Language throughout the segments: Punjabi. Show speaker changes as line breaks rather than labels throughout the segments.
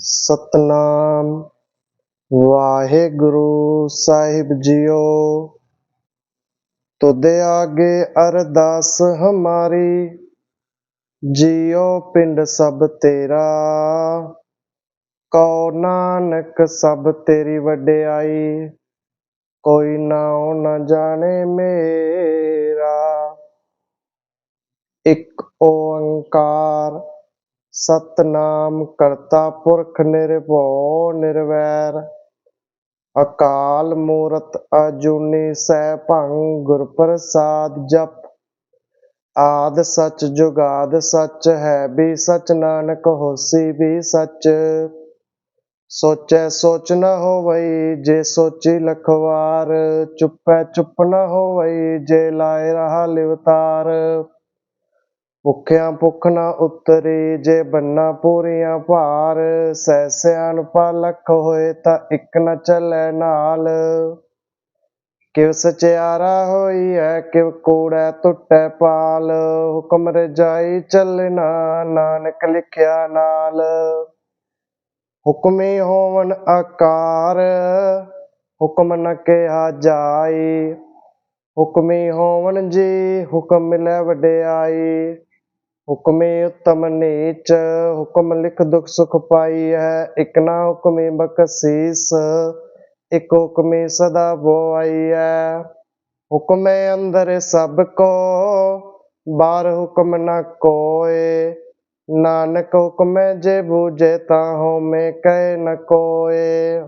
ਸਤਨਾਮ। ਵਾਹਿਗੁਰੂ ਸਾਹਿਬ ਜੀਓ। ਤੁਦੇ ਆਗੇ ਅਰਦਾਸ ਹਮਾਰੀ, ਜੀਓ ਪਿੰਡ ਸਭ ਤੇਰਾ। ਕਉ ਨਾਨਕ ਸਭ ਤੇਰੀ ਵਡਿਆਈ, ਕੋਈ ਨਾਉ ਨ ਜਾਣੇ ਮੇਰਾ। ਇੱਕ ਓੰਕਾਰ ਸਤਨਾਮ ਕਰਤਾ ਪੁਰਖ ਨਿਰਭਉ ਨਿਰਵੈਰ, ਅਕਾਲ ਮੂਰਤ ਅਜੂਨੀ ਸੈਭੰ ਗੁਰ ਪ੍ਰਸਾਦ ਜਪ। ਆਦ ਸਚ ਜੁਗਾਦ ਸਚ ਹੈ ਵੀ ਸਚ, ਨਾਨਕ ਹੋਸੀ ਵੀ ਸਚ। ਸੋਚੈ ਸੋਚ ਨ ਹੋਵਈ ਜੇ ਸੋਚੀ ਲਖਵਾਰ, ਚੁੱਪੈ ਚੁੱਪ ਨ ਹੋਵਈ ਜੇ ਲਾਇ ਰਹਾ ਲਿਵਤਾਰ। ਭੁੱਖਿਆਂ ਭੁੱਖ ਨਾ ਉਤਰੀ, ਜੇ ਬੰਨਾ ਪੂਰੀਆਂ ਭਾਰ, ਸਹਿ ਸਿਆਣਪਾ ਲੱਖ ਹੋਏ ਤਾਂ ਇੱਕ ਨਾ ਚੱਲੈ ਨਾਲ। ਕਿਵ ਸਚਿਆਰਾ ਹੋਈ ਹੈ ਕਿਵ ਕੂੜੈ ਟੁੱਟੈ ਪਾਲ। ਹੁਕਮ ਰਜਾਈ ਚੱਲਣਾ ਨਾਨਕ ਲਿਖਿਆ ਨਾਲ। ਹੁਕਮੀ ਹੋਵਨ ਆਕਾਰ, ਹੁਕਮ ਨ ਕਿਹਾ ਜਾਈ। ਹੁਕਮੀ ਹੋਵਨ ਜੀ, ਹੁਕਮ ਮਿਲੈ ਵਡਿਆਈ। ਹੁਕਮੇ ਉਤਮ ਨੀਚ, ਹੁਕਮ ਲਿਖ ਦੁਖ ਸੁਖ ਪਾਈ ਹੈ ਇਕ ਨਾ ਹੁਕਮੇ ਬਖਸ਼ੀਸ, ਇਕ ਹੁਕਮੇ ਸਦਾ ਬੋਆਈ ਹੈ ਹੁਕਮੇ ਅੰਦਰ ਸਭ ਕੋ, ਬਾਹਰ ਹੁਕਮ ਨਾ ਕੋਏ। ਨਾਨਕ ਹੁਕਮੇ ਜੇ ਬੂਝੇ ਤਾਂ ਹੋਮੇ ਕਹਿ ਨ ਕੋਏ।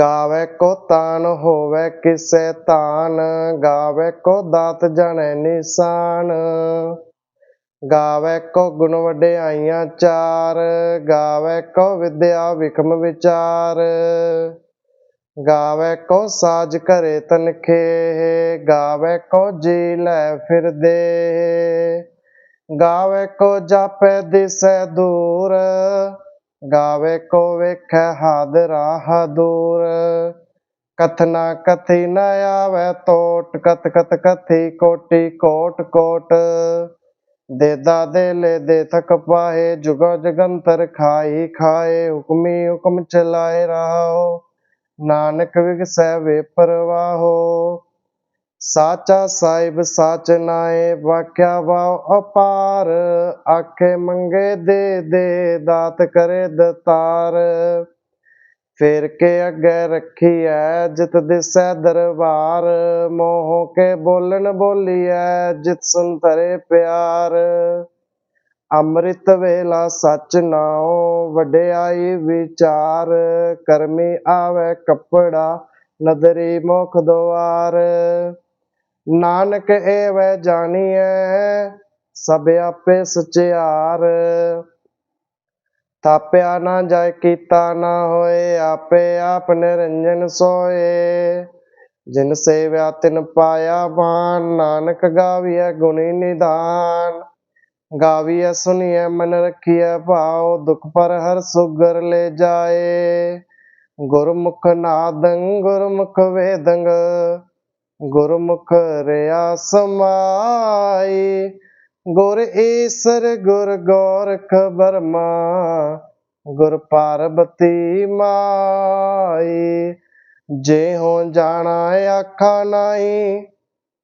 ਗਾਵੇ ਕੋ ਤਾਨ, ਹੋਵੇ ਕਿਸੇ ਤਾਨ, ਗਾਵੇ ਕੋ ਦਾਤ, ਜਣੈ ਨਿਸ਼ਾਨ। ਗਾਵੇ ਕੋ ਗੁਣ ਵਡਿਆਈਆਂ ਚਾਰ, ਗਾਵੇ ਕੋ ਵਿਦਿਆ ਵਿਖਮ ਵਿਚਾਰ। ਗਾਵੇ ਕੋ ਸਾਜ ਘਰੇ ਤਨਖੇ ਗਾਵੇ ਕੋ ਜੀ ਲੈ ਫਿਰਦੇ ਗਾਵੇ ਕੋ ਜਾਪੇ ਦਿਸੈ ਦੂਰ, ਗਾਵੇ ਕੋ ਵੇਖੈ ਹਾਦਰਾ ਹਦੂਰ ਕਥਨਾ ਕਥੀ ਨ ਆਵੇ ਟੋਟ ਕਤ ਕਤ ਕਥੀ ਕੋਟੀ ਕੋਟ ਕੋਟ। ਦੇਦਾ ਦੇ ਲੈ ਦੇ ਥਕ ਪਾਏ ਜੁਗਾ ਜਗੰਤਰ ਖਾਈ ਖਾਏ ਹੁਕਮੀ ਹੁਕਮ ਚਲਾਏ ਰਹਾਓ। ਨਾਨਕ ਵਿਗਸੈ ਵੇ ਪਰਵਾਹੋ। ਸਾਚਾ ਸਾਹਿਬ ਸਾਚ ਨਾਏ, ਵਾਕਿਆ ਵਾਉ ਅਪਾਰ। ਆਖੇ ਮੰਗੇ ਦੇ ਦੇ, ਦਾਤ ਕਰੇ ਦਤਾਰ। ਫੇਰ ਕੇ ਅੱਗੇ ਰੱਖੀ ਐ ਜਿਤ ਦਿਸੈ ਦਰਬਾਰ, ਮੋਹ ਕੇ ਬੋਲਣ ਬੋਲੀ ਐ ਜਿਤ ਸੁਨ ਤਰੇ ਪਿਆਰ। ਅੰਮ੍ਰਿਤ ਵੇਲਾ ਸਚ ਨਾਉ, ਵਡਿਆਈ ਵਿਚਾਰ, ਕਰਮੀ ਆਵੇ ਕੱਪੜਾ, ਨਦਰੀ ਮੁਖ ਦੁਆਰ। ਨਾਨਕ ਏਵੈ ਜਾਣੀਐ, ਸਭ ਆਪੇ ਸਚਿਆਰ। ਥਾਪਿਆ ਨਾ ਜਾਏ, ਕੀਤਾ ਨਾ ਹੋਏ, ਆਪੇ ਆਪ ਨਿਰੰਜਨ ਸੋਏ। ਜਿਨ ਸੇਵਿਆ ਤਿਨ ਪਾਇਆ ਬਾਣ ਨਾਨਕ ਗਾਵੀਐ ਗੁਣੀ ਨਿਧਾਨ ਗਾਵੀਐ ਸੁਣੀਐ ਮਨ ਰਖੀਐ ਭਾਉ, ਦੁਖ ਪਰ ਹਰ ਸੁਗਰ ਲੈ ਜਾਏ। ਗੁਰਮੁਖ ਨਾਦੰ, ਗੁਰਮੁਖ ਵੇਦੰਗ ਗੁਰਮੁਖ ਰਿਆ ਸਮਾਈ। ਗੁਰ ਈਸਰ, ਗੁਰ ਗੋਰਖ ਬਰਮਾ ਗੁਰ ਪਾਰਬਤੀ ਮਾਈ। ਜੇ ਹੋ ਜਾਣਾ ਆਖਾ ਨਾਹੀ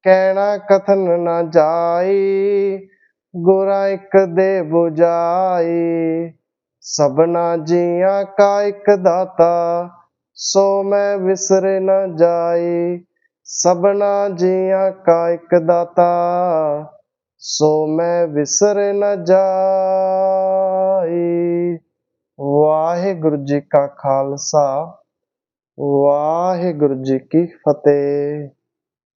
ਕਹਿਣਾ ਕਥਨ ਨਾ ਜਾਈ, ਗੁਰਾ ਇਕ ਦੇ 부ਜਾਈ ਸਭਨਾ ਜੀਆਂ ਕਾ ਇਕ ਦਾਤਾ, ਸੋ ਮੈਂ ਵਿਸਰੇ ਨਾ ਜਾਈ। ਸਭਨਾ ਜੀਆਂ ਕਾ ਇਕ ਦਾਤਾ ਸੋ ਮੈਂ ਵਿਸਰ ਨ ਜਾਈ। ਵਾਹਿਗੁਰੂ ਜੀ ਕਾ ਖਾਲਸਾ ਵਾਹਿਗੁਰੂ ਜੀ ਕੀ ਫਤਿਹ।